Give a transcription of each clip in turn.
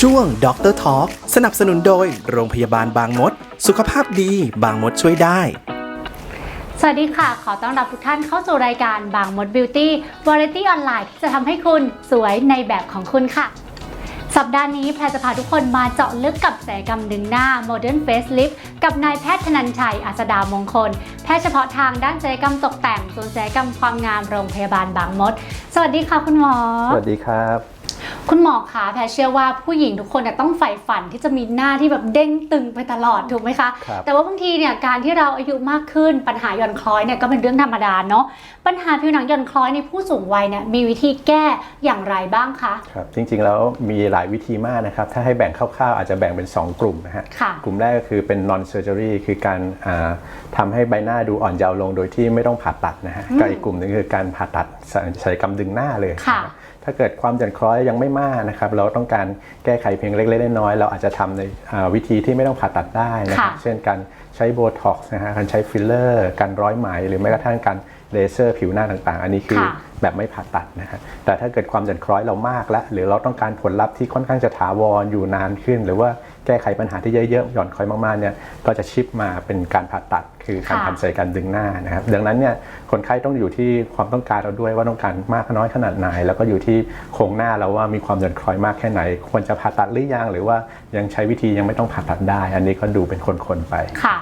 ช่วงด็อกเตอร์ทอล์กสนับสนุนโดย โรงพยาบาลบางมด สุขภาพดีบางมดช่วยได้ สวัสดีค่ะ ขอต้อนรับทุกท่านเข้าสู่รายการบางมดบิวตี้วาไรตี้ออนไลน์ที่จะทำให้คุณสวยในแบบของคุณค่ะ สัปดาห์นี้แพรจะพาทุกคนมาเจาะลึกกับศัลยกรรมดึงหน้า Modern Facelift กับนายแพทย์ธนันชัยอัสดามงคล แพทย์เฉพาะทางด้านศัลยกรรมตกแต่งศูนย์ศัลยกรรมความงามโรงพยาบาลบางมด สวัสดีค่ะคุณหมอ สวัสดีครับ คุณหมอคะแพรเชื่อว่าผู้หญิงทุกคนน่ะต้องใฝ่ฝันที่จะมีหน้าที่แบบเด้งตึงไปตลอดถูกไหมคะ ครับ แต่ว่าบางทีเนี่ยการที่เราอายุมากขึ้นปัญหาหย่อนคล้อยเนี่ยก็เป็นเรื่องธรรมดาเนาะปัญหาผิวหนังหย่อนคล้อยในผู้สูงวัยเนี่ยมีวิธีแก้อย่างไรบ้างคะครับจริงๆแล้วมีหลายวิธีมากนะครับ ถ้าให้แบ่งคร่าวๆอาจจะแบ่งเป็น 2 กลุ่มนะฮะค่ะ กลุ่มแรกก็คือเป็น non surgery คือการอ่าทำให้ใบหน้าดูอ่อนเยาว์ลงโดยที่ไม่ต้องผ่าตัดนะฮะกับอีกกลุ่มหนึงคือการผ่าตัดศัลยกรรมดึงหน้าเลยค่ะนฮ ถ้าเกิดความหย่อนคล้อยยังไม่มากนะครับ เราต้องการแก้ไขเพียงเล็กๆน้อยๆเราอาจจะทำในอ่าวิธีที่ไม่ต้องผ่าตัดได้นะครับค่ะเช่นการใช้โบท็อกซ์นะฮะการใช้ฟิลเลอร์การร้อยไหมหรือแม้กระทั่งการเลเซอร์ผิวหน้าต่างๆ อันนี้คือค่ะแบบไม่ผ่าตัดนะฮะแต่ถ้าเกิดความหย่อนคล้อยเรามากแล้ว หรือเราต้องการผลลัพธ์ที่ค่อนข้างจะถาวรอยู่นานขึ้น หรือว่าแก้ไขปัญหาที่เยอะๆหย่อนคล้อยมากๆเนี่ยก็จะชิปมาเป็นการผ่าตัด คือการค่ะทำศัลยกรรมดึงหน้านะครับ ดังนั้นเนี่ยคนไข้ต้องอยู่ที่ความต้องการเราด้วยว่าต้องการมากน้อยขนาดไหน แล้วก็อยู่ที่โครงหน้าเราว่ามีความหย่อนคล้อยมากแค่ไหน ควรจะผ่าตัดหรือยังหรือว่ายังใช้วิธียังไม่ต้องผ่าตัดได้ อันนี้ก็ดูเป็นคนๆไปค่ะ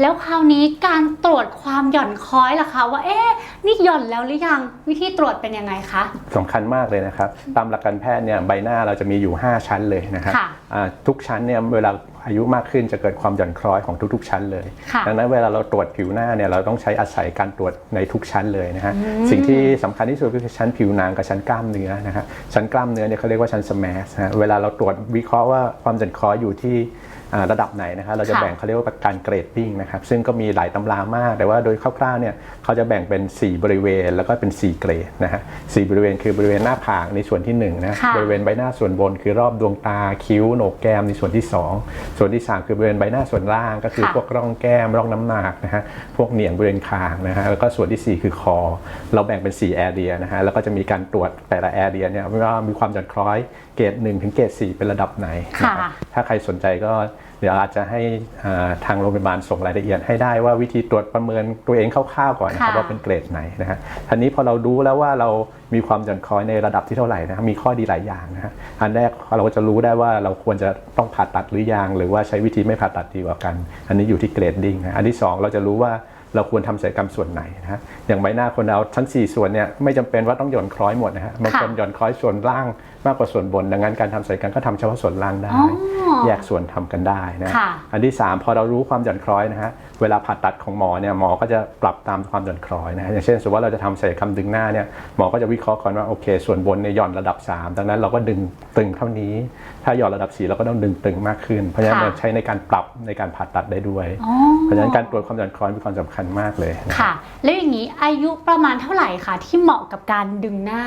แล้วคราวนี้การตรวจความหย่อนคล้อยล่ะคะ ว่าเอ๊ะนี่หย่อนแล้วหรือยังวิธีตรวจเป็นยังไงคะสำคัญมากเลยนะครับ ตามหลักการแพทย์เนี่ยใบหน้าเราจะมีอยู่ 5 ชั้นเลยนะครับค่ะอ่าทุกชั้นเนี่ยเวลา อายุมากขึ้นจะเกิดความหย่อนคล้อยของทุกๆ ชั้นเลยค่ะดังนั้นเวลาเราตรวจผิวหน้าเนี่ยเราต้องใช้อาศัยการตรวจในทุกชั้นเลยนะฮะสิ่งที่สำคัญที่สุดก็คือชั้นผิวหนังกับชั้นกล้ามเนื้อนะฮะชั้นกล้ามเนื้อเนี่ยเขาเรียกว่าชั้นสมาสนะฮะเวลาเราตรวจวิเคราะห์ว่าความหย่อนคล้อยอยู่ที่อ่า ระดับไหนนะครับเราจะค่ะแบ่งเขาเรียกว่าการเกรดดิ้งนะครับซึ่งก็มีหลายตำรามาก แต่ว่าโดยคร่าวๆเนี่ยเขาจะแบ่งเป็น 4 บริเวณ แล้วก็เป็น 4 เกรดนะฮะสบริเวณคือบริเวณหน้าผากในส่วนที่1นะค่ะบริเวณใบหน้าส่วนบน คือรอบดวงตาคิ้วโหนกแก้มในส่วนที่ 2 ส่วนที่ 3 คือบริเวณใบหน้าส่วนล่าง ก็คือค่ะพวกร่องแก้มร่องน้ำหนักนะฮะพวกเหนียงบริเวณคางนะฮะแล้วก็ส่วนทีสี่ 4 คือคอ เราแบ่งเป็น4แอเรียนะฮะแล้วก็จะมีการตรวจแต่ละแอเรียเนี่ยว่ามีความหย่อนคล้อย เกรด1ถึงเกรด4เป็นระดับไหนนะฮะค่ะถ้าใครสนใจก็เดี๋ยวอาจจะให้อ่าทางโรงพยาบาลส่งรายละเอียดให้ได้ว่าวิธีตรวจประเมินตัวเองคร่าวๆก่อนนะครับค่ะว่าเป็นเกรดไหนนะฮะทีนี้พอเรารู้แล้วว่าเรามีความหย่อนคล้อยในระดับที่เท่าไหร่นะครับมีข้อดีหลายอย่างนะฮะอันแรกเราก็จะรู้ได้ว่าเราควรจะต้องผ่าตัดหรือยังหรือว่าใช้วิธีไม่ผ่าตัดดีกว่ากัน อันนี้อยู่ที่เกรดดิ้งนะอันที่สองเราจะรู้ว่าเราควรทำศัลยกรรมส่วนไหนนะฮะ อย่างใบหน้าคนเราทั้ง 4 ส่วนเนี่ยไม่จำเป็นว่าต้องหย่อนคล้อยหมดนะฮะบางคนค่ะหย่อนคล้อยส่วนล่างมากกว่าส่วนบน ดังนั้นการทำศัลยกรรมก็ทำเฉพาะส่วนล่างได้อ๋อแยกส่วนทำกันได้นะค่ะอันที่ 3 พอเรารู้ความหย่อนคล้อยนะฮะเวลาผ่าตัดของหมอเนี่ยหมอก็จะปรับตามความหย่อนคล้อยนะฮะอย่างเช่นสมมติว่าเราจะทำศัลยกรรมดึงหน้าเนี่ยหมอก็จะวิเคราะห์ก่อนว่าโอเค ส่วนบนเนี่ยหย่อนระดับ 3 ดังนั้นเราก็ดึงตึงเท่านี้ ถ้าหย่อนระดับ4เราก็ต้องดึงตึงมากขึ้น เพราะฉะนั้นค่ะมันใช้ในการปรับในการผ่าตัดได้ด้วยอ๋อเพราะฉะนั้นการตรวจความหย่อนคล้อยมีความสำคัญมากเลยนะค่ะ แล้วอย่างนี้อายุประมาณเท่าไหร่คะที่เหมาะกับการดึงหน้า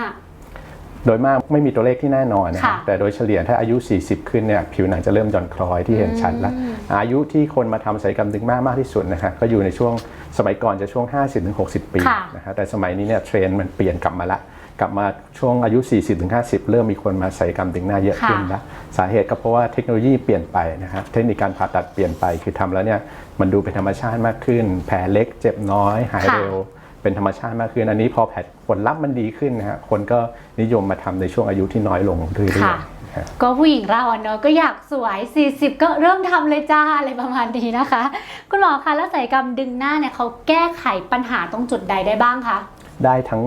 โดยมากไม่มีตัวเลขที่แน่นอนนะค่ะแต่โดยเฉลี่ยถ้าอายุ 40 ขึ้นเนี่ยผิวหนังจะเริ่มหย่อนคล้อยที่เห็นชัดแล้ว อายุที่คนมาทำศัลยกรรมดึงหน้ามากที่สุดนะฮะก็อยู่ในช่วงสมัยก่อนจะช่วง 50-60 ปีค่ะ นะฮะแต่สมัยนี้เนี่ยเทรนด์มันเปลี่ยนกลับมาละกลับมาช่วงอายุ 40-50 เริ่มมีคนมาศัลยกรรมดึงหน้าเยอะขึ้นค่ะแล้วสาเหตุก็เพราะว่าเทคโนโลยีเปลี่ยนไปนะฮะเทคนิคการผ่าตัดเปลี่ยนไปคือทำแล้วเนี่ยมันดูเป็นธรรมชาติมากขึ้น แผลเล็กเจ็บน้อยหายค่ะเร็ว เป็นธรรมชาติมากขึ้น อันนี้พอแผลผลลัพธ์มันดีขึ้นนะฮะคนก็นิยมมาทำในช่วงอายุที่น้อยลงเรื่อยค่ะๆนะฮะก็ผู้หญิงเราอะเนาะก็อยากสวย 40 ก็เริ่มทำเลยจ้าอะไรประมาณนี้นะคะ คุณหมอคะแล้วศัลยกรรมดึงหน้าเนี่ยเขาแก้ไขปัญหาตรงจุดใดได้บ้างคะได้ทั้ง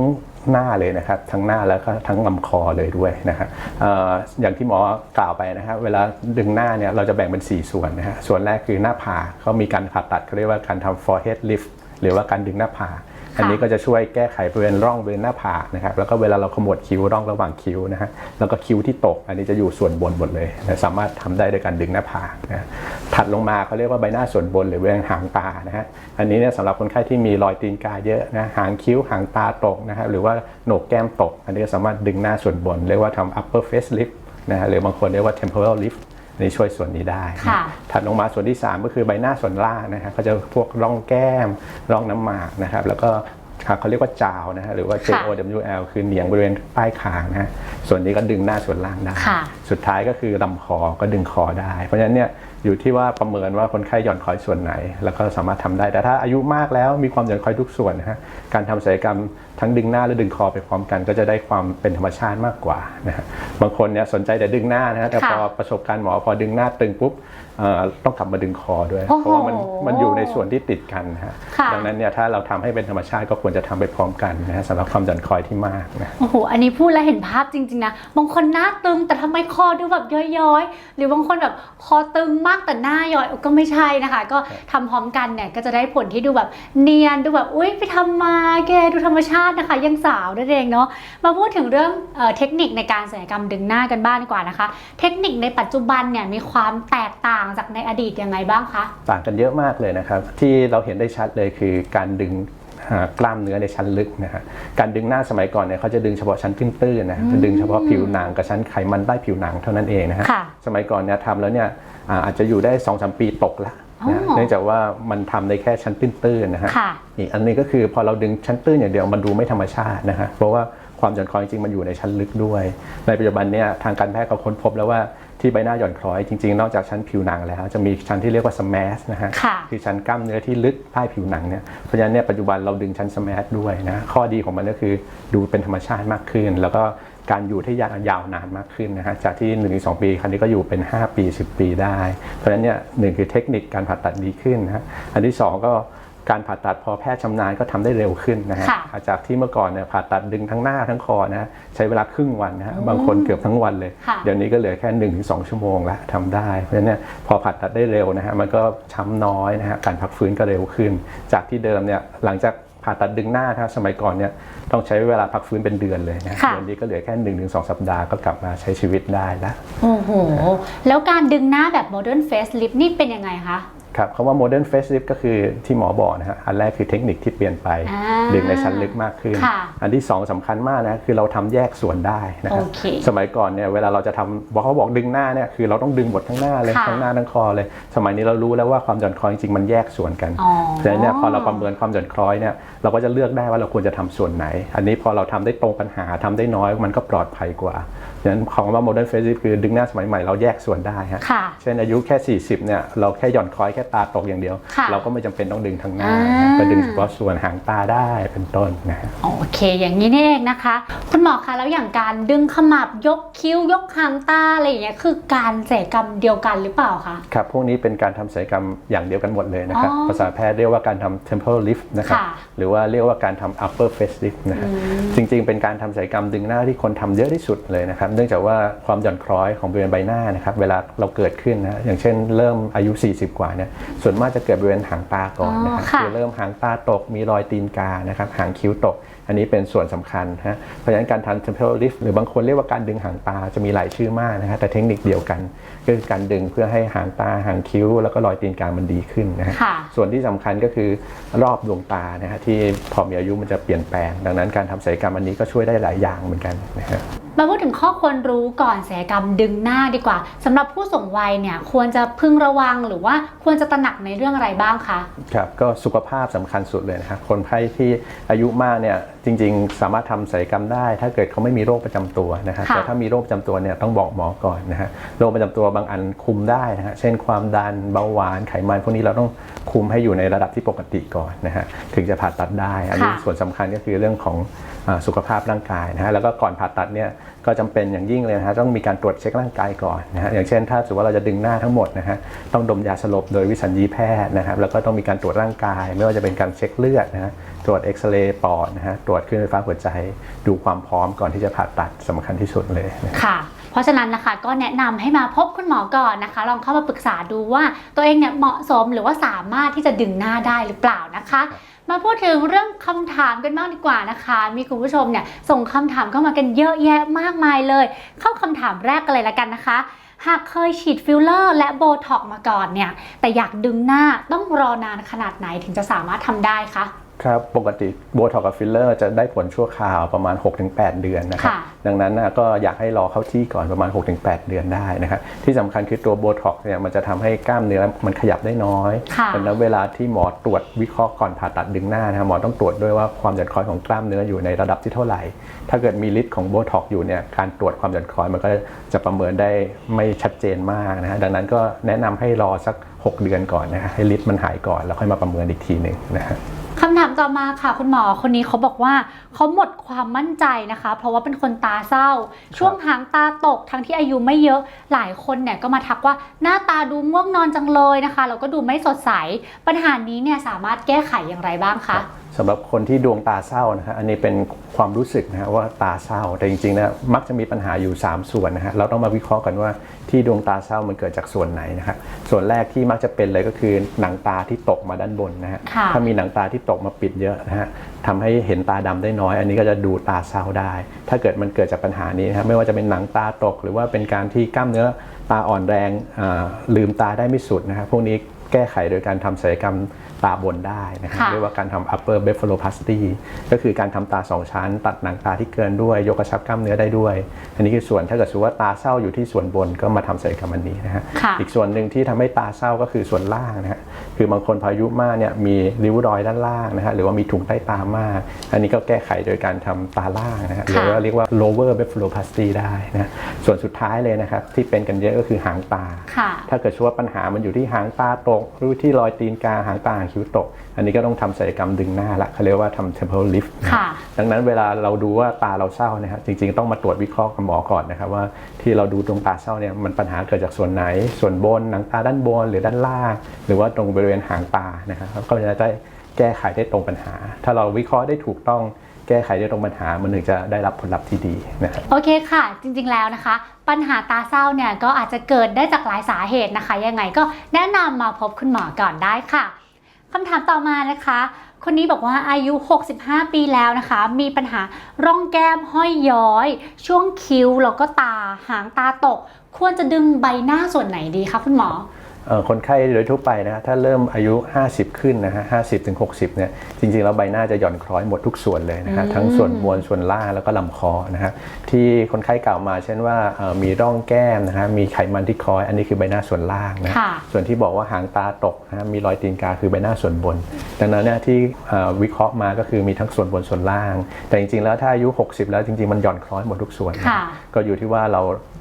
หน้าเลยนะครับทั้งหน้าแล้วก็ทั้งลำคอเลยด้วยนะฮะเอ่ออย่างที่หมอกล่าวไปนะครับเวลาดึงหน้าเนี่ยเราจะแบ่งเป็น 4 ส่วนนะฮะส่วนแรกคือหน้าผากเขามีการผ่าตัดเขาเรียกว่าการทำ forehead lift หรือว่าการดึงหน้าผาก อันนี้ก็จะช่วยแก้ไขบริเวณร่องบริเวณหน้าผากนะครับแล้วก็เวลาเราขมวดคิ้วร่องระหว่างคิ้วนะฮะแล้วก็คิ้วที่ตก อันนี้จะอยู่ส่วนบนหมดเลยนะสามารถทำได้ด้วยการดึงหน้าผากนะถัดลงมาเขาเรียกว่าใบหน้าส่วนบนหรือบริเวณหางตานะฮะอันนี้เนี่ยสำหรับคนไข้ที่มีรอยตีนกาเยอะนะหางคิ้วหางตาตกนะครับหรือว่าโหนกแก้มตก อันนี้ก็สามารถดึงหน้าส่วนบน เรียกว่าทำ upper face lift นะฮะหรือบางคนเรียกว่า temporal lift อันนี้ช่วยส่วนนี้ได้นะค่ะถัดลงมาส่วนที่ 3 ก็คือใบหน้าส่วนล่างนะฮะก็จะพวกร่องแก้มร่องน้ำหมากนะครับ แล้วก็ ครับเขาเรียกว่าจาวนะฮะหรือว่าค่ะ JOWL คือเหนียงบริเวณใต้คางนะฮะส่วนนี้ก็ดึงหน้าส่วนล่างได้ ค่ะ สุดท้ายก็คือลำคอก็ดึงคอได้ เพราะฉะนั้นเนี่ยอยู่ที่ว่าประเมินว่าคนไข้หย่อนคอยส่วนไหน แล้วก็สามารถทำได้แต่ถ้าอายุมากแล้วมีความหย่อนคอยทุกส่วนนะฮะการทำศัลยกรรมทั้งดึงหน้าและดึงคอไปพร้อมกัน ก็จะได้ความเป็นธรรมชาติมากกว่านะฮะบางคนเนี่ยสนใจแต่ดึงหน้านะฮะแต่ค่ะพอประสบการณ์หมอพอดึงหน้าตึงปุ๊บเอ่อ ต้องกลับมาดึงคอด้วย โอ้โหเพราะว่ามันมันอยู่ในส่วนที่ติดกันนะฮะค่ะ ดังนั้นเนี่ยถ้าเราทำให้เป็นธรรมชาติก็ควรจะทำไปพร้อมกันนะฮะสำหรับความหย่อนคอยที่มากนะ โอ้โห อันนี้พูดแล้วเห็นภาพจริงๆนะ บางคนหน้าตึงแต่ทำไมคอดูแบบย้อยๆ หรือบางคนแบบคอตึงมากแต่หน้าย้อยก็ไม่ใช่นะคะ ก็ทำพร้อมกันเนี่ยก็จะได้ผลที่ดูแบบเนียนดูแบบอุ้ยไปทำมาแกดูธรรมชาตินะคะ ยังสาวนั่นเองเนาะ มาพูดถึงเรื่องเออเทคนิคในการศัลยกรรมดึงหน้ากันบ้างดีกว่านะคะ เทคนิคในปัจจุบันเนี่ยมีความแตกต่างจากในอดีตยังไงบ้างคะ ต่างกันเยอะมากเลยนะครับ ที่เราเห็นได้ชัดเลยคือการดึงอ่ากล้ามเนื้อในชั้นลึกนะฮะการดึงหน้าสมัยก่อนเนี่ยเขาจะดึงเฉพาะชั้นตื้นๆนะฮะจะดึงเฉพาะผิวหนังกับชั้นไขมันใต้ผิวหนังเท่านั้นเองนะฮะค่ะสมัยก่อนเนี่ยทำแล้วเนี่ยอ่าอาจจะอยู่ได้2อสปีตกละนะอ๋อเนื่องจากว่ามันทำในแค่ชั้นตื้นๆนะฮะค่ะอีกอันนี้ก็คือพอเราดึงชั้นตื้นอย่างเดียวมันดูไม่ธรรมชาตินะฮะเพราะว่าความหย่อนคล้อยจริงๆมันอยู่ในชั้นลึกด้วย ในปัจจุบันเนี่ยทางการแพทย์เขาค้นพบแล้วว่า ที่ใบหน้าหย่อนคล้อยจริงๆ นอกจากชั้นผิวหนังแล้ว จะมีชั้นที่เรียกว่าสแมสนะฮะค่ะคือชั้นกล้ามเนื้อที่ลึกใต้ผิวหนังเนี่ยเพราะฉะนั้นเนี่ยปัจจุบันเราดึงชั้นสแมสด้วยนะข้อดีของมันก็คือดูเป็นธรรมชาติมากขึ้น แล้วก็การอยู่ที่ยาวยาวนานมากขึ้นนะฮะจากที่1นถึงสปีครั้นี้ก็อยู่เป็น 5 ปี 10 ปีได้ เพราะฉะนั้นเนี่ยหนึ่งคือเทคนิคการผ่าตัดดีขึ้นนะฮะอันที่สองก็ การผ่าตัดพอแพทย์ชำนาญก็ทำได้เร็วขึ้นนะฮะค่ะ จากที่เมื่อก่อนเนี่ยผ่าตัดดึงทั้งหน้าทั้งคอนะฮะใช้เวลาครึ่งวันนะฮะบางคนเกือบทั้งวันเลย ค่ะ เดี๋ยวนี้ก็เหลือแค่1นถึงสชั่วโมงละทำได้เพราะฉะนั้นเนี่ยพอผ่าตัดได้เร็วนะฮะมันก็ช้ำน้อยนะฮะการพักฟื้นก็เร็วขึ้น จากที่เดิมเนี่ยหลังจากผ่าตัดดึงหน้าถ้าสมัยก่อนเนี่ยต้องใช้เวลาพักฟื้นเป็นเดือนเลยนะค่ะ เดือนนี้ก็เหลือแค่1นถึงสสัปดาห์ก็กลับมาใช้ชีวิตได้แล้วโอ้โห แล้วการดึงหน้าแบบ modern face lift นี่เป็นยังไงคะ ครับคำว่า modern facelift ก็คือที่หมอบอกนะฮะอันแรกคือเทคนิคที่เปลี่ยนไปอ่าดึงในชั้นลึกมากขึ้น ค่ะอันที่2สำคัญมากนะคือเราทำแยกส่วนได้นะครับโอเคสมัยก่อนเนี่ยเวลาเราจะทำบอกเขาบอกดึงหน้าเนี่ยคือเราต้องดึงหมดทั้งหน้าเลยค่ะ ทั้งหน้าทั้งคอเลย สมัยนี้เรารู้แล้วว่าความหย่อนคล้อยจริงๆมันแยกส่วนกัน อ๋อเพราะฉะนั้นเนี่ยพอเราประเมินความหย่อนคล้อยเนี่ยเราก็จะเลือกได้ว่าเราควรจะทำส่วนไหน อันนี้พอเราทำได้ตรงปัญหาทำได้น้อยมันก็ปลอดภัยกว่า ฉะนั้นของว่า modern facelift คือดึงหน้าสมัยใหม่เราแยกส่วนได้ฮะค่ะ เช่นอายุแค่ 40เนี่ยเราแค่หย่อนคล้อยแค่ตาตกอย่างเดียว ค่ะเราก็ไม่จำเป็นต้องดึงทั้งหน้าอ่านะก็ดึงเฉพาะส่วนหางตาได้เป็นต้นนะฮะ โอเค อย่างนี้นี่เองนะคะ คุณหมอคะแล้วอย่างการดึงขมับยกคิ้วยกหางตาอะไรอย่างเงี้ยคือการศัลยกรรมเดียวกันหรือเปล่าคะ ครับ พวกนี้เป็นการทำศัลยกรรมอย่างเดียวกันหมดเลยนะครับ อ๋อภาษาแพทย์เรียกว่าการทำ temporal lift นะครับ ค่ะหรือว่าเรียกว่าการทำ upper face lift นะฮะจริงๆ เป็นการทำศัลยกรรมดึงหน้าที่คนทำเยอะที่สุดเลยนะครับเนื่องจากว่าความหย่อนคล้อยของบริเวณใบหน้านะครับเวลาเราเกิดขึ้นนะอย่างเช่น เริ่มอายุ 40 กว่าเนี่ยส่วนมากจะเกิดบริเวณหางตาก่อนนะครับอ๋อค่ะคือเริ่มหางตาตกมีรอยตีนกานะครับหางคิ้วตก อันนี้เป็นส่วนสำคัญนะฮะเพราะฉะนั้นการทำ temporal lift หรือบางคนเรียกว่าการดึงหางตาจะมีหลายชื่อมากนะฮะแต่เทคนิคเดียวกัน ก็คือการดึงเพื่อให้หางตาหางคิ้ว แล้วก็รอยตีนกามันดีขึ้นนะฮะค่ะส่วนที่สำคัญก็คือรอบดวงตานะฮะที่พอมีอายุมันจะเปลี่ยนแปลง ดังนั้นการทำศัลยกรรมอันนี้ก็ช่วยได้หลายอย่างเหมือนกันนะฮะ มาพูดถึงข้อควรรู้ก่อนศัลยกรรมดึงหน้าดีกว่าสำหรับผู้สูงวัยเนี่ยควรจะพึงระวังหรือว่าควรจะตระหนักในเรื่องอะไรบ้างคะ ครับก็สุขภาพสำคัญสุดเลยนะครับคนไข้ที่อายุมากเนี่ยจริงๆ สามารถทำศัลยกรรมได้ ถ้าเกิดเขาไม่มีโรคประจำตัวนะฮะค่ะแต่ถ้ามีโรคประจำตัวเนี่ยต้องบอกหมอก่อนนะฮะโรคประจำตัวบางอันคุมได้นะฮะเช่นความดันเบาหวานไขมันพวกนี้เราต้องคุมให้อยู่ในระดับที่ปกติก่อนนะฮะถึงจะผ่าตัดได้ อันนี้ค่ะส่วนสำคัญก็คือเรื่องของอาสุขภาพร่างกายนะฮะแล้วก็ก่อนผ่าตัดเนี่ย ก็จำเป็นอย่างยิ่งเลยนะฮะต้องมีการตรวจเช็คร่างกายก่อนนะฮะอย่างเช่น ถ้าสมมติว่าเราจะดึงหน้าทั้งหมดนะฮะต้องดมยาสลบโดยวิสัญญีแพทย์นะครับแล้วก็ต้องมีการตรวจร่างกาย ไม่ว่าจะเป็นการเช็คเลือดนะฮะตรวจเอ็กซเรย์ปอดนะฮะตรวจคลื่นไฟฟ้าหัวใจดูความพร้อมก่อนที่จะผ่าตัดสำคัญที่สุดเลยค่ะเพราะฉะนั้นนะคะก็แนะนำให้มาพบคุณหมอก่อนนะคะ ลองเข้ามาปรึกษาดูว่าตัวเองเนี่ยเหมาะสมหรือว่าสามารถที่จะดึงหน้าได้หรือเปล่านะคะ มาพูดถึงเรื่องคำถามกันบ้างดีกว่านะคะ มีคุณผู้ชมเนี่ยส่งคำถามเข้ามากันเยอะแยะมากมายเลย เข้าคำถามแรกกันเลยละกันนะคะ หากเคยฉีดฟิลเลอร์และโบท็อกมาก่อนเนี่ย แต่อยากดึงหน้าต้องรอนานขนาดไหนถึงจะสามารถทำได้คะ ครับ ปกติโบท็อกกับฟิลเลอร์จะได้ผลชั่วคราวประมาณ 6-8 เดือนนะครับค่ะดังนั้นนะก็อยากให้รอเข้าที่ก่อนประมาณ 6-8 เดือนได้นะครับที่สำคัญคือตัวโบท็อกเนี่ยมันจะทำให้กล้ามเนื้อมันขยับได้น้อยค่ะดังนั้นเวลาที่หมอตรวจวิเคราะห์ก่อนผ่าตัดดึงหน้านะครับหมอต้องตรวจด้วยว่าความหย่อนคล้อยของกล้ามเนื้ออยู่ในระดับที่เท่าไหร่ ถ้าเกิดมีฤทธิ์ของโบท็อกอยู่เนี่ยการตรวจความหย่อนคล้อยมันก็จะประเมินได้ไม่ชัดเจนมากนะฮะดังนั้นก็แนะนำให้รอสัก 6 เดือนก่อนนะฮะให้ฤทธิ์มันหายก่อนแล้วค่อยมาประเมินอีกทีหนึ่งนะฮะคำถามต่อมาค่ะคุณหมอคนนี้เขาบอกว่าเขาหมดความมั่นใจนะคะ เพราะว่าเป็นคนตาเศร้า ช่วงหางตาตกทั้งที่อายุไม่เยอะหลายคนเนี่ยก็มาทักว่าหน้าตาดูง่วงนอนจังเลยนะคะแล้วก็ดูไม่สดใส ปัญหานี้เนี่ยสามารถแก้ไขอย่างไรบ้างคะ สำหรับคนที่ดวงตาเศร้านะฮะอันนี้เป็นความรู้สึกนะฮะว่าตาเศร้า แต่จริงๆนะมักจะมีปัญหาอยู่ 3 ส่วนนะฮะเราต้องมาวิเคราะห์กันว่าที่ดวงตาเศร้ามันเกิดจากส่วนไหนนะฮะส่วนแรกที่มักจะเป็นเลยก็คือหนังตาที่ตกมาด้านบนนะฮะค่ะถ้ามีหนังตาที่ตกมาปิดเยอะนะฮะทำให้เห็นตาดำได้น้อย อันนี้ก็จะดูตาเศร้าได้ ถ้าเกิดมันเกิดจากปัญหานี้นะฮะไม่ว่าจะเป็นหนังตาตก หรือว่าเป็นการที่กล้ามเนื้อตาอ่อนแรงอ่าลืมตาได้ไม่สุดนะฮะพวกนี้แก้ไขโดยการทำศัลยกรรม ตาบนได้นะฮะค่ะเรียกว่าการทำ upper blepharoplasty ก็คือการทำตาสองชั้น ตัดหนังตาที่เกินด้วย ยกกระชับกล้ามเนื้อได้ด้วย อันนี้คือส่วนถ้าเกิดสมมติว่าตาเศร้าอยู่ที่ส่วนบนก็มาทำศัลยกรรมอันนี้นะฮะค่ะอีกส่วนหนึ่งที่ทำให้ตาเศร้าก็คือส่วนล่างนะฮะคือบางคนพออายุมากเนี่ยมีริ้วรอยด้านล่างนะฮะหรือว่ามีถุงใต้ตามาก อันนี้ก็แก้ไขโดยการทำตาล่างนะฮะหรือว่าเรียกว่า lower blepharoplasty ได้นะส่วนสุดท้ายเลยนะครับที่เป็นกันเยอะก็คือหางตาค่ะถ้าเกิดว่าปัญหามันอยู่ที่หางตาตกหรือที่รอยตีนกาหางตาหางคิ้วตก อันนี้ก็ต้องทำศัลยกรรมดึงหน้าละเขาเรียกว่าทำ temporal lift นะค่ะ ดังนั้นเวลาเราดูว่าตาเราเศร้านะฮะจริงๆ ต้องมาตรวจวิเคราะห์กับหมอก่อนนะครับว่าที่เราดูตรงตาเศร้าเนี่ยมันปัญหาเกิดจากส่วนไหน ส่วนบนหนังตาด้านบนหรือด้านล่าง หรือว่าตรงบริเวณหางตานะครับก็จะได้แก้ไขได้ตรงปัญหา ถ้าเราวิเคราะห์ได้ถูกต้องแก้ไขได้ตรงปัญหา มันถึงจะได้รับผลลัพธ์ที่ดีนะครับโอเคค่ะ จริงๆแล้วนะคะ ปัญหาตาเศร้าเนี่ยก็อาจจะเกิดได้จากหลายสาเหตุนะคะ ยังไงก็แนะนำมาพบคุณหมอก่อนได้ค่ะ คำถามต่อมานะคะ คนนี้บอกว่าอายุ 65 ปีแล้วนะคะ มีปัญหาร่องแก้มห้อยย้อย ช่วงคิ้วแล้วก็ตาหางตาตก ควรจะดึงใบหน้าส่วนไหนดีคะคุณหมอเอ่อ คนไข้โดยทั่วไปนะฮะถ้าเริ่มอายุ 50 ขึ้นนะฮะ50ถึง60เนี่ยจริงๆ แล้วใบหน้าจะหย่อนคล้อยหมดทุกส่วนเลยนะฮะทั้งส่วนบนส่วนล่างแล้วก็ลำคอนะฮะที่คนไข้กล่าวมาเช่นว่าเอ่อมีร่องแก้มนะฮะมีไขมันที่คล้อย อันนี้คือใบหน้าส่วนล่างนะค่ะส่วนที่บอกว่าหางตาตกนะฮะมีรอยตีนกาคือใบหน้าส่วนบน ดังนั้นเนี่ยที่เอ่อวิเคราะห์มาก็คือมีทั้งส่วนบนส่วนล่าง แต่จริงๆ แล้วถ้าอายุ 60 แล้วจริงๆมันหย่อนคล้อยหมดทุกส่วนนะค่ะก็อยู่ที่ว่าเราอ่า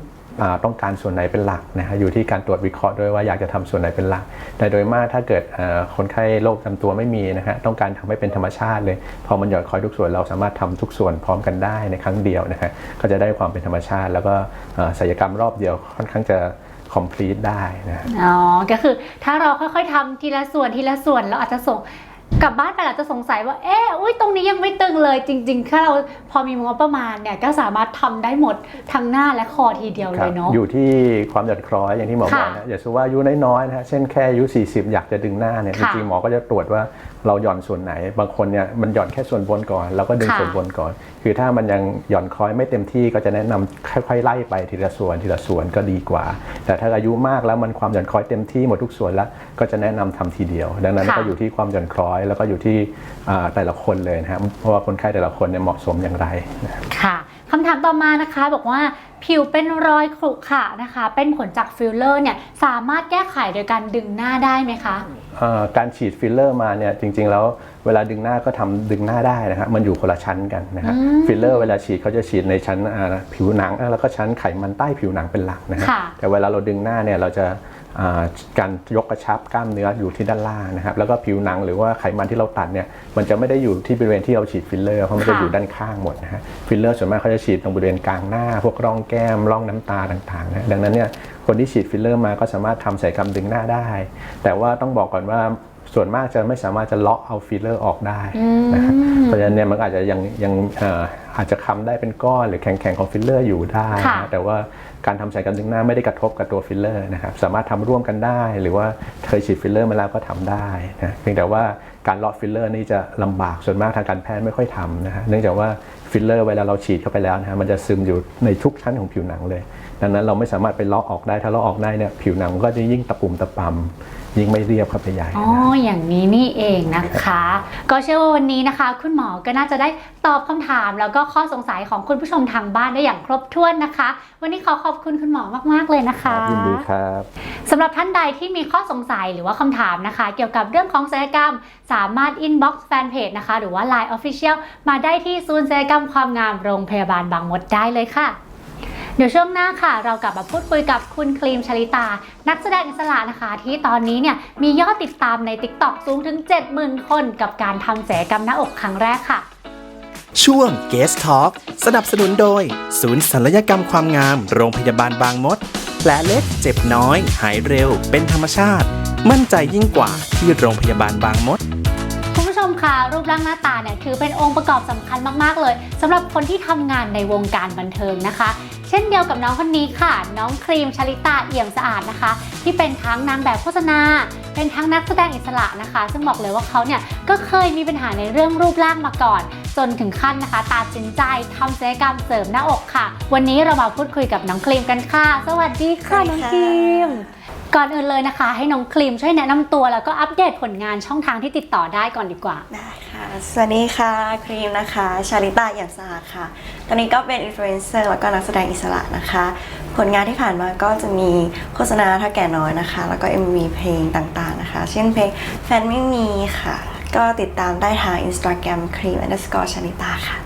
ต้องการส่วนไหนเป็นหลักนะฮะอยู่ที่การตรวจวิเคราะห์ด้วยว่าอยากจะทำส่วนไหนเป็นหลัก แต่โดยมากถ้าเกิดคนไข้โรคจำตัวไม่มีนะฮะต้องการทำให้เป็นธรรมชาติเลย พอมันหย่อนคอยทุกส่วนเราสามารถทำทุกส่วนพร้อมกันได้ในครั้งเดียวนะฮะก็จะได้ความเป็นธรรมชาติ แล้วก็ศัลยกรรมรอบเดียวค่อนข้างจะ complete ได้นะฮะอ๋อ ก็คือถ้าเราค่อยๆทำทีละส่วนทีละส่วนเราอาจจะส่ง กลับบ้านไปอาจจะสงสัยว่า เอ๊ะอุ้ยตรงนี้ยังไม่ตึงเลยจริงๆถ้าเราพอมีงบประมาณเนี่ยก็สามารถทำได้หมดทั้งหน้าและคอทีเดียวคเลรับยเนาะอยู่ที่ความหย่อนคล้อยอย่างที่หมอบอกค่ะนะอย่าสมมติว่าอายุน้อยๆนะฮะเช่นแค่อายุ40 อยากจะดึงหน้าเนี่ยจค่ะริงๆหมอก็จะตรวจว่า เราหย่อนส่วนไหน บางคนเนี่ยมันหย่อนแค่ส่วนบนก่อนเราก็ดึงค่ะ ส่วนบนก่อน คือถ้ามันยังหย่อนคล้อยไม่เต็มที่ก็จะแนะนำค่อยๆไล่ไปทีละส่วนทีละส่วนก็ดีกว่า แต่ถ้าอายุมากแล้วมันความหย่อนคล้อยเต็มที่หมดทุกส่วนแล้วก็จะแนะนำทำทีเดียว ดังนั้นค่ะ ก็อยู่ที่ความหย่อนคล้อย แล้วก็อยู่ที่อ่าแต่ละคนเลยนะครับเพราะว่าคนไข้แต่ละคนเนี่ยเหมาะสมอย่างไรนะครับค่ะคำถามต่อมานะคะบอกว่า ผิวเป็นรอยขรุขระนะคะ เป็นผลจากฟิลเลอร์เนี่ยสามารถแก้ไขโดยการดึงหน้าได้ไหมคะ เอ่อการฉีดฟิลเลอร์มาเนี่ยจริงๆแล้วเวลาดึงหน้าก็ทำดึงหน้าได้นะครับมันอยู่คนละชั้นกันนะครับฟิลเลอร์เวลาฉีดเขาจะฉีดในชั้นอ่าผิวหนังแล้วก็ชั้นไขมันใต้ผิวหนังเป็นหลักนะฮะค่ะ แต่เวลาเราดึงหน้าเนี่ยเราจะอ่า การยกกระชับกล้ามเนื้ออยู่ที่ด้านล่างนะครับแล้วก็ผิวหนังหรือว่าไขมันที่เราตัดเนี่ยมันจะไม่ได้อยู่ที่บริเวณที่เราฉีดฟิลเลอร์เพราะมันจะอยู่ด้านข้างหมดนะฮะฟิลเลอร์ส่วนมากเขาจะฉีดตรงบริเวณกลางหน้า พวกร่องแก้มร่องน้ำตาต่างๆนะดังนั้นเนี่ยคนที่ฉีดฟิลเลอร์มาก็สามารถทำศัลยกรรมดึงหน้าได้ แต่ว่าต้องบอกก่อนว่า ส่วนมากจะไม่สามารถจะเลาะเอาฟิลเลอร์ออกได้นะครับเพราะฉะนั้นเนี่ยมันก็อาจจะยังยังเอ่ออาจจะค้ำได้เป็นก้อนหรือแข็งๆของฟิลเลอร์อยู่ได้ค่ะนะแต่ว่าการทำศัลยกรรมดึงหน้าไม่ได้กระทบกับตัวฟิลเลอร์นะครับสามารถทำร่วมกันได้ หรือว่าเคยฉีดฟิลเลอร์มาแล้วก็ทำได้นะเพียงแต่ว่าการเลาะฟิลเลอร์นี่จะลำบากส่วนมากทางการแพทย์ไม่ค่อยทำนะฮะเนื่องจากว่าฟิลเลอร์เวลาเราฉีดเข้าไปแล้วนะฮะมันจะซึมอยู่ในทุกชั้นของผิวหนังเลย ดังนั้นเราไม่สามารถไปเลาะออกได้ถ้าเลาะออกได้เนี่ยผิวหนังมันก็จะยิ่งตะปุ่มตะปำ ยิ่งไม่เรียบเข้าไปใหญ่อ๋อนะอย่างนี้นี่เองนะคะ ก็เชื่อว่าวันนี้นะคะ คุณหมอก็น่าจะได้ตอบคำถาม แล้วก็ข้อสงสัยของคุณผู้ชมทางบ้านได้อย่างครบถ้วนนะคะ วันนี้ขอขอบคุณคุณหมอมาก ๆ เลยนะครัคะบยินดีครับสำหรับท่านใดที่มีข้อสงสัยหรือว่าคำถามนะคะ เกี่ยวกับเรื่องของศัลยกรรม สามารถ inbox แฟนเพจนะคะ หรือว่า Line Official มาได้ที่ศูนย์ศัลยกรรมความงามโรงพยาบาลบางมดได้เลยค่ะ เดี๋ยวช่วงหน้าค่ะ เรากลับมาพูดคุยกับคุณครีมชลิตา นักแสดงอิสระนะคะ ที่ตอนนี้เนี่ยมียอดติดตามใน TikTok สูงถึง 70,000 คน กับการทำศัลยกรรมหน้าอกครั้งแรกค่ะ ช่วง Guest Talk สนับสนุนโดย ศูนย์ศัลยกรรมความงาม โรงพยาบาลบางมดแผลเล็กเจ็บน้อย หายเร็ว เป็นธรรมชาติ มั่นใจยิ่งกว่าที่โรงพยาบาลบางมด คุณผู้ชมคะรูปร่างหน้าตาเนี่ยถือเป็นองค์ประกอบสำคัญมากๆเลยสำหรับคนที่ทำงานในวงการบันเทิงนะคะ เช่นเดียวกับน้องคนนี้ค่ะ น้องครีมชลิตาเอี่ยมสะอาดนะคะ ที่เป็นทั้งนางแบบโฆษณา เป็นทั้งนักแสดงอิสระนะคะ ซึ่งบอกเลยว่าเขาเนี่ยก็เคยมีปัญหาในเรื่องรูปร่างมาก่อนจนถึงขั้นนะคะตัดสินใจทำศัลยกรรมเสริมหน้าอกค่ะ วันนี้เรามาพูดคุยกับน้องครีมกันค่ะ สวัสดีค่ะสวัสดีน้องค่ะครีม ก่อนอื่นเลยนะคะ ให้น้องครีมช่วยแนะนำตัวแล้วก็อัปเดตผลงานช่องทางที่ติดต่อได้ก่อนดีกว่าได้ค่ะ สวัสดีค่ะครีมนะคะ ชาลิตาอย่างสะอาดค่ะ ตอนนี้ก็เป็นอินฟลูเอนเซอร์แล้วก็นักแสดงอิสระนะคะ ผลงานที่ผ่านมาก็จะมีโฆษณาถ้าแก่น้อยนะคะ แล้วก็ MV เพลงต่างๆนะคะ เช่นเพลงแฟนไม่มีค่ะ ก็ติดตามได้ทาง Instagram ครีม underscore ชาลิตาค่ะ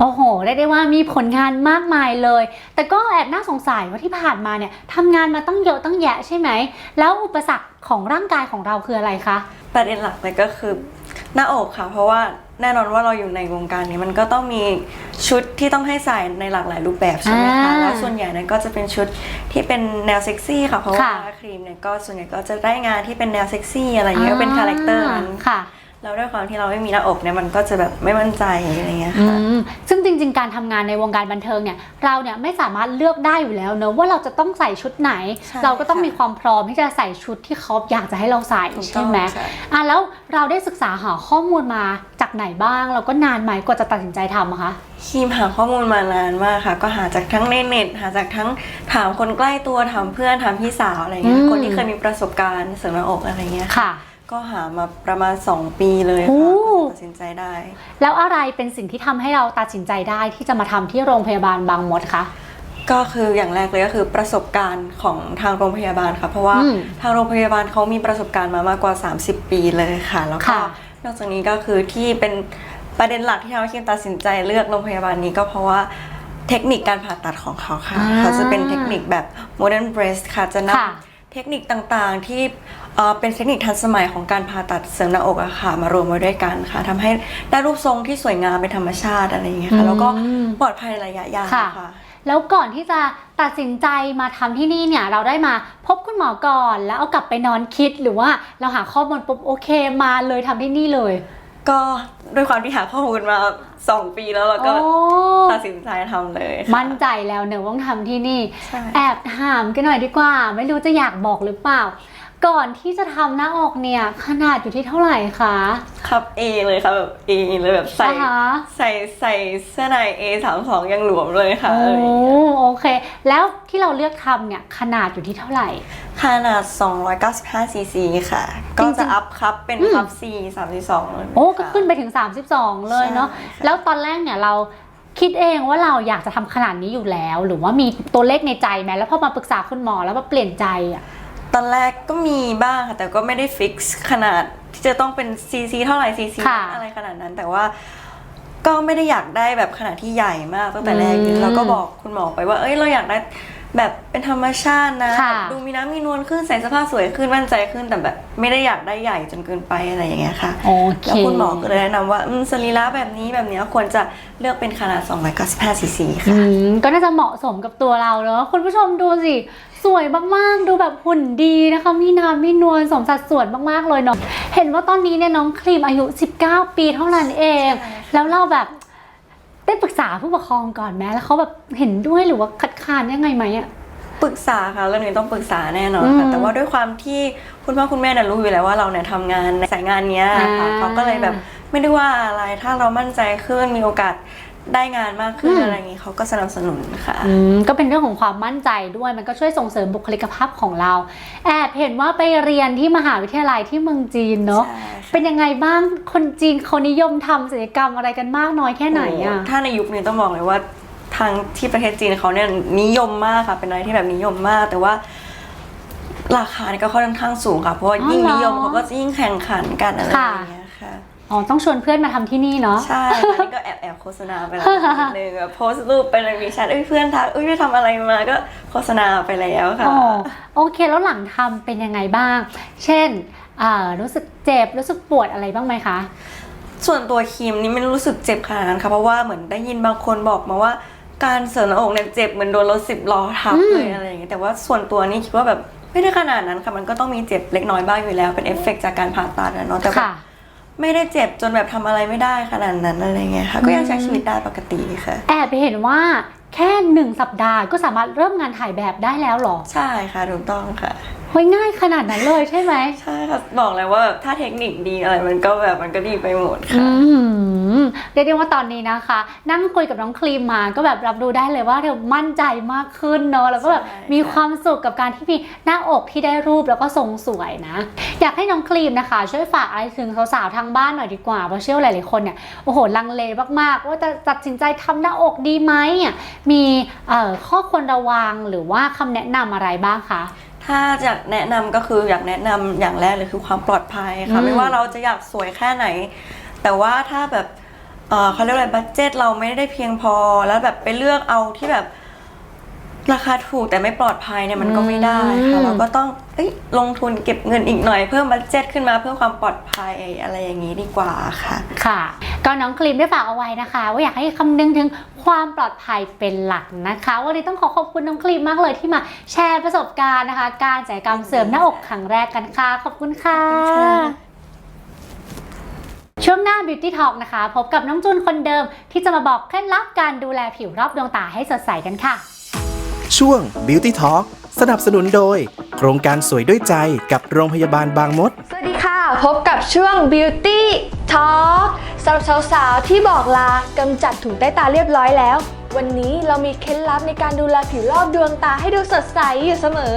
โอ้โหเรียกได้ว่ามีผลงานมากมายเลย แต่ก็แอบน่าสงสัยว่าที่ผ่านมาเนี่ยทำงานมาตั้งเยอะตั้งแยะใช่ไหม แล้วอุปสรรคของร่างกายของเราคืออะไรคะ ประเด็นหลักเลยก็คือหน้าอกค่ะ เพราะว่าแน่นอนว่าเราอยู่ในวงการนี้มันก็ต้องมีชุดที่ต้องให้ใส่ในหลากหลายรูปแบบใช่ไหมคะ อ่าแล้วส่วนใหญ่นั้นก็จะเป็นชุดที่เป็นแนวเซ็กซี่ค่ะ เพราะว่าค่ะ ครีมเนี่ยก็ส่วนใหญ่ก็จะได้งานที่เป็นแนวเซ็กซี่อะไรอย่างเงี้ยก็เป็นคาแรคเตอร์นั้น ค่ะ แล้วด้วยความที่เราไม่มีหน้าอกเนี่ยมันก็จะแบบไม่มั่นใจอะไรเงี้ยอืค่ะมซึ่งจริง ๆ การทำงานในวงการบันเทิงเนี่ยเราเนี่ยไม่สามารถเลือกได้อยู่แล้วเนอะว่าเราจะต้องใส่ชุดไหนใช่เราก็ต้องค่ะมีความพร้อมที่จะใส่ชุดที่เขาอยากจะให้เราใส่ถูกต้ใช่องไหมค่ะอะแล้วเราได้ศึกษาหาข้อมูลมาจากไหนบ้างแล้วก็นานไหมกว่าจะตัดสินใจทำอะคะครีมหาข้อมูลมานานมากค่ะ ก็หาจากทั้งในเน็ตหาจากทั้งถามคนใกล้ตัวถามเพื่อนถามพี่สาวอะไรเงี้อืยมคนที่เคยมีประสบการณ์เสริมหน้าอกอะไรเงี้ยค่ะ ก็หามาประมาณ 2 ปีเลยโอ้ค่ะก็ตัดสินใจได้ แล้วอะไรเป็นสิ่งที่ทำให้เราตัดสินใจได้ที่จะมาทำที่โรงพยาบาลบางมดคะ ก็คืออย่างแรกเลยก็คือประสบการณ์ของทางโรงพยาบาลค่ะ เพราะว่าอืมทางโรงพยาบาลเขามีประสบการณ์มามากกว่า 30 ปีเลยค่ะ แล้วก็ค่ะ นอกจากนี้ก็คือที่เป็นประเด็นหลักที่ทำให้คิมตัดสินใจเลือกโรงพยาบาลนี้ก็เพราะว่าเทคนิคการผ่าตัดของเขาค่ะอ่าเขาจะเป็นเทคนิคแบบ modern breast ค่ะจะนค่ะำ เทคนิคต่างๆที่ เอ่อเป็นเทคนิคทันสมัยของการผ่าตัดเสริมหน้าอกอะค่ะ มารวมไว้ด้วยกันค่ะทำให้ได้รูปทรงที่สวยงามเป็นธรรมชาติอะไรอย่างเงี้ยค่ะแล้วก็อืมปลอดภัยระยะยาวค่ะค่ะ แล้วก่อนที่จะตัดสินใจมาทำที่นี่เนี่ยเราได้มาพบคุณหมอก่อน แล้วเอากลับไปนอนคิดหรือว่าเราหาข้อมูลปุ๊บโอเคมาเลยทำที่นี่เลย ก็ด้วยความที่หาข้อมูลมา2ปีแล้วเราก็โอ้ตัดสินใจทำเลยค่ะมั่นใจแล้วเนอะว่าทำที่นี่ใช่แอบถามกันหน่อยดีกว่า ไม่รู้จะอยากบอกหรือเปล่า ก่อนที่จะทำหน้าอกเนี่ย ขนาดอยู่ที่เท่าไหร่คะ ครับ A เลยค่ะแบบ A เลยแบบใส่อ่าฮะ ใส่ใส่เสื้อใน A 3 2ยังหลวมเลยค่ะโอ้อะไรอย่างเงี้ยโอเค แล้วที่เราเลือกทำเนี่ยขนาดอยู่ที่เท่าไหร่ ขนาด 295ซีซีค่ะ ก็จะอัพครับเป็นครับ C 32เลยโอ้ก็ค่ะ ขึ้นไปถึง 32 เลยเนาะใช่ค่ะ แล้วตอนแรกเนี่ยเราคิดเองว่าเราอยากจะทำขนาดนี้อยู่แล้ว หรือว่ามีตัวเลขในใจไหมแล้วพอมาปรึกษาคุณหมอแล้วมาเปลี่ยนใจอะ ตอนแรกก็มีบ้างค่ะแต่ก็ไม่ได้ฟิกซ์ขนาดที่จะต้องเป็นซีซีเท่าไหร่ซีซีค่ะอะไรขนาดนั้นแต่ว่า ก็ไม่ได้อยากได้แบบขนาดที่ใหญ่มากตั้งแต่แรกเลยอืมเราก็บอกคุณหมอไปว่า เอ้ยเราอยากได้แบบเป็นธรรมชาตินะค่ะดูมีน้ำมีนวลขึ้นใส่เสื้อผ้าสวยขึ้นมั่นใจขึ้นแต่แบบ ไม่ได้อยากได้ใหญ่จนเกินไปอะไรอย่างเงี้ยค่ะ โอเค แล้วคุณหมอก็เลยแนะนำว่าอืมสรีระแบบนี้แบบเนี้ยควรจะเลือกเป็นขนาด 295ซีซีอืค่ะมก็น่าจะเหมาะสมกับตัวเราเนอะคุณผู้ชมดูสิ สวยมากๆ ดูแบบหุ่นดีนะคะ มีน้ำมีนวลสมสัดส่วนมากๆเลยเนาะเห็นว่าตอนนี้เนี่ยน้องครีมอายุ 19 ปีเท่านั้นเองใช่ค่ะแล้วเราแบบได้ปรึกษาผู้ปกครองก่อนไหมแล้วเขาแบบเห็นด้วยหรือว่าคัดค้านยังไงไหมอะปรึกษาค่ะเรื่องนี้ต้องปรึกษาแน่นอนอืค่ะมแต่ว่าด้วยความที่คุณพ่อคุณแม่เนี่ยรู้อยู่แล้วว่าเราเนี่ยทำงานในสายงานเนี้ยค่ะอ่าเขาก็เลยแบบไม่ได้ว่าอะไรถ้าเรามั่นใจขึ้นมีโอกาส ได้งานมากขึ้นอืมอะไรอย่างนี้เขาก็สนับสนุนค่ะ อืมก็เป็นเรื่องของความมั่นใจด้วยมันก็ช่วยส่งเสริมบุคลิกภาพของเรา แอบเห็นว่าไปเรียนที่มหาวิทยาลัยที่เมืองจีนเนาะใช่ค่ะเป็นยังไงบ้างคนจีนเขานิยมทำศิลปกรรมอะไรกันมากน้อยแค่ไหนอะโถ้าในยุคนี้ต้องบอกเลยว่าทางที่ประเทศจีนเขาเนี่ยนิยมมากค่ะเป็นอะไรที่แบบนิยมมาก แต่ว่าราคาเนี่ยก็ค่อนข้างสูงค่ะเพราะว่ายิ่งนิยมเขาก็จะยิ่งแข่งขันกันอะไรอย่างเงี้ยค่ะ อ๋อต้องชวนเพื่อนมาทำที่นี่เนาะใช่ค่ะนี่ก็แอบแอบโฆษณาไปแล้วนิดนึงแบบโพสต์รูปไปเลยมีแชทเอ้ยเพื่อนทักเอ้ยไปทำอะไรมาก็โฆษณาไปแล้วค่ะอ๋อโอเคแล้วหลังทำเป็นยังไงบ้าง เช่นอ่ารู้สึกเจ็บรู้สึกปวดอะไรบ้างไหมคะส่วนตัวครีมนี่ไม่รู้สึกเจ็บขนาดนั้นค่ะเพราะว่าเหมือนได้ยินบางคนบอกมาว่าการเสริมหน้าอกเนี่ยเจ็บเหมือนโดนรถสิบล้อทับอืมเลยอะไรอย่างเงี้ยแต่ว่าส่วนตัวนี่คิดว่าแบบไม่ได้ขนาดนั้นค่ะมันก็ต้องมีเจ็บเล็กน้อยบ้างอยู่แล้วเป็นเอฟเฟกต์จากการผ่าตัดนะเนาะแต่แบบค่ะ ไม่ได้เจ็บจนแบบทำอะไรไม่ได้ขนาดนั้นอะไรเงี้ยค่ะ ก็ยังใช้ชีวิตได้ปกติค่ะ แอบไปเห็นว่าแค่หนึ่งสัปดาห์ก็สามารถเริ่มงานถ่ายแบบได้แล้วเหรอใช่ค่ะถูกต้องค่ะ เฮ้ยง่ายขนาดนั้นเลยใช่ไหมใช่ค่ะบอกเลยว่าแบบถ้าเทคนิคดีอะไรมันก็แบบมันก็ดีไปหมดค่ะ อืม เรียกได้ว่าตอนนี้นะคะ นั่งคุยกับน้องครีมมาก็แบบรับรู้ได้เลยว่าเธอมั่นใจมากขึ้นเนอะแล้วก็แบบใช่ค่ะมีความสุขกับการที่มีหน้าอกที่ได้รูปแล้วก็ทรงสวยนะ อยากให้น้องครีมนะคะ ช่วยฝากอะไรถึงสาวๆทางบ้านหน่อยดีกว่าเพราะเชื่อว่าหลายๆคนเนี่ยโอ้โหลังเลมากๆ ว่าจะตัดสินใจทำหน้าอกดีไหมอะมีเอ่อข้อควรระวังหรือว่าคำแนะนำอะไรบ้างคะถ้าอยากแนะนำก็คืออยากแนะนำอย่างแรกเลยคือความปลอดภัยค่ะอืมไม่ว่าเราจะอยากสวยแค่ไหน แต่ว่าถ้าแบบ เอ่อเขาเรียกอะไรบัตเจ็ตเราไม่ได้เพียงพอ แล้วแบบไปเลือกเอาที่แบบราคาถูกแต่ไม่ปลอดภัยเนี่ยมันก็ไม่ได้ค่ะ เราก็ต้องเอ้ยลงทุนเก็บเงินอีกหน่อยเพิ่มบัตเจ็ตขึ้นมาเพื่อความปลอดภัยอะไรอย่างนี้ดีกว่าค่ะ ค่ะ ก็น้องครีมได้ฝากเอาไว้นะคะ ว่าอยากให้คำนึงถึงความปลอดภัยเป็นหลักนะคะวันนี้ต้องขอขอบคุณน้องครีมมากเลยที่มาแชร์ประสบการณ์นะคะ การศัลยกรรมเสริมหน้าอกครั้งแรกกันค่ะ ขอบคุณค่ะขอบคุณค่ะ ช่วงหน้า Beauty Talk นะคะ พบกับน้องจูนคนเดิม ที่จะมาบอกเคล็ดลับการดูแลผิวรอบดวงตาให้สดใสกันค่ะ ช่วง Beauty Talk สนับสนุนโดย โครงการสวยด้วยใจกับโรงพยาบาลบางมด สวัสดีค่ะ พบกับช่วง Beauty Talk สำหรับสาวๆที่บอกลากำจัดถุงใต้ตาเรียบร้อยแล้ว วันนี้เรามีเคล็ดลับในการดูแลผิวรอบดวงตาให้ดูสดใสอยู่เสมอ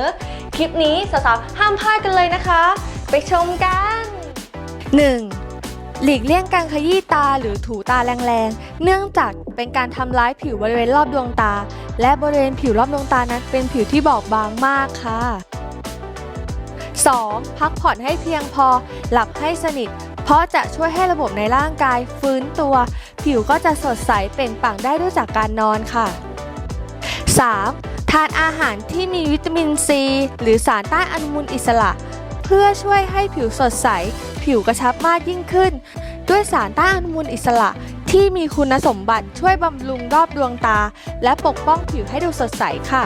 คลิปนี้สาวๆห้ามพลาดกันเลยนะคะ ไปชมกัน 1. หลีกเลี่ยงการขยี้ตาหรือถูตาแรงๆ เนื่องจากเป็นการทำร้ายผิวบริเวณรอบดวงตา และบริเวณผิวรอบดวงตานั้นเป็นผิวที่บอบบางมากค่ะ 2. พักผ่อนให้เพียงพอ หลับให้สนิท เพราะจะช่วยให้ระบบในร่างกายฟื้นตัว ผิวก็จะสดใสเปล่งปลั่งได้ด้วยจากการนอนค่ะ 3. ทานอาหารที่มีวิตามินซีหรือสารต้านอนุมูลอิสระ เพื่อช่วยให้ผิวสดใส ผิวกระชับมากยิ่งขึ้น ด้วยสารต้านอนุมูลอิสระที่มีคุณสมบัติช่วยบำรุงรอบดวงตา และปกป้องผิวให้ดูสดใสค่ะ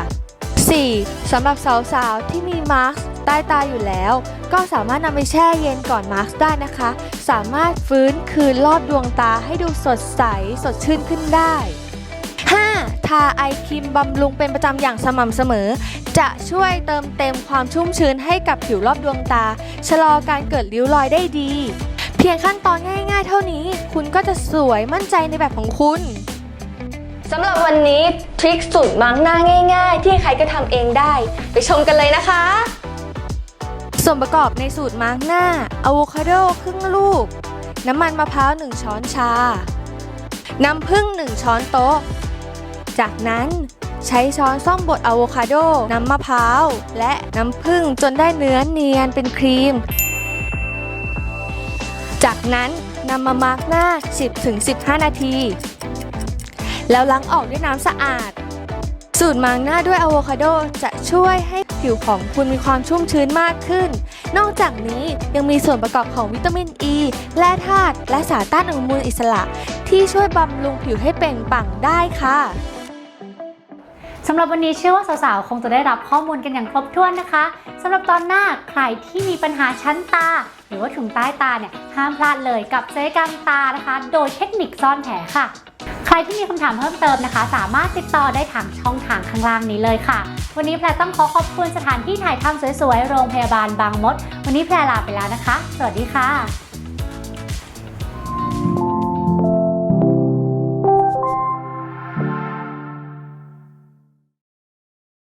4. สำหรับสาวๆ ที่มีมาร์กใต้ตาอยู่แล้ว ก็สามารถนำไปแช่เย็นก่อนมาร์กได้นะคะ สามารถฟื้นคืนรอบดวงตาให้ดูสดใสสดชื่นขึ้นได้ 5. ทาไอครีมบำรุงเป็นประจำอย่างสม่ำเสมอ จะช่วยเติมเต็มความชุ่มชื้นให้กับผิวรอบดวงตา ชะลอการเกิดริ้วรอยได้ดี เพียงขั้นตอนง่ายๆ เท่านี้ คุณก็จะสวยมั่นใจในแบบของคุณสำหรับวันนี้ทริคสูตรมาร์กหน้าง่าย ๆ ที่ใครก็ทำเองได้ ไปชมกันเลยนะคะ ส่วนประกอบในสูตรมาร์กหน้าอะโวคาโดครึ่งลูก น้ำมันมะพร้าว 1 ช้อนชา น้ำผึ้ง 1 ช้อนโต๊ะ จากนั้น ใช้ช้อนส้อมบดอะโวคาโด น้ำมะพร้าว และน้ำผึ้งจนได้เนื้อเนียนเป็นครีม จากนั้นนำมามาร์กหน้า 10-15 นาที แล้วล้างออกด้วยน้ำสะอาด สูตรมาร์กหน้าด้วยอะโวคาโดจะช่วยให้ผิวของคุณมีความชุ่มชื้นมากขึ้น นอกจากนี้ยังมีส่วนประกอบของวิตามินอ e, ีแร่ธาตุและสารต้านอนุมูลอิสระ ที่ช่วยบำรุงผิวให้เปล่งปลั่งได้ค่ะำหรับวันนี้เชื่อว่าสาวๆ คงจะได้รับข้อมูลกันอย่างครบถ้วนนะคะสำหรับตอนหน้าใครที่มีปัญหาชั้นตา หรือว่าถุงใต้ตาเนี่ยห้ามพลาดเลยกับศัลยกรรมตานะคะ โดยเทคนิคซ่อนแผลค่ะ ใครที่มีคำถามเพิ่มเติมนะคะ สามารถติดต่อได้ทางช่องทางข้างล่างนี้เลยค่ะ วันนี้แพรต้องขอขอบคุณสถานที่ถ่ายทำสวยๆ โรงพยาบาลบางมด วันนี้แพรลาไปแล้วนะคะ สวัสดีค่ะ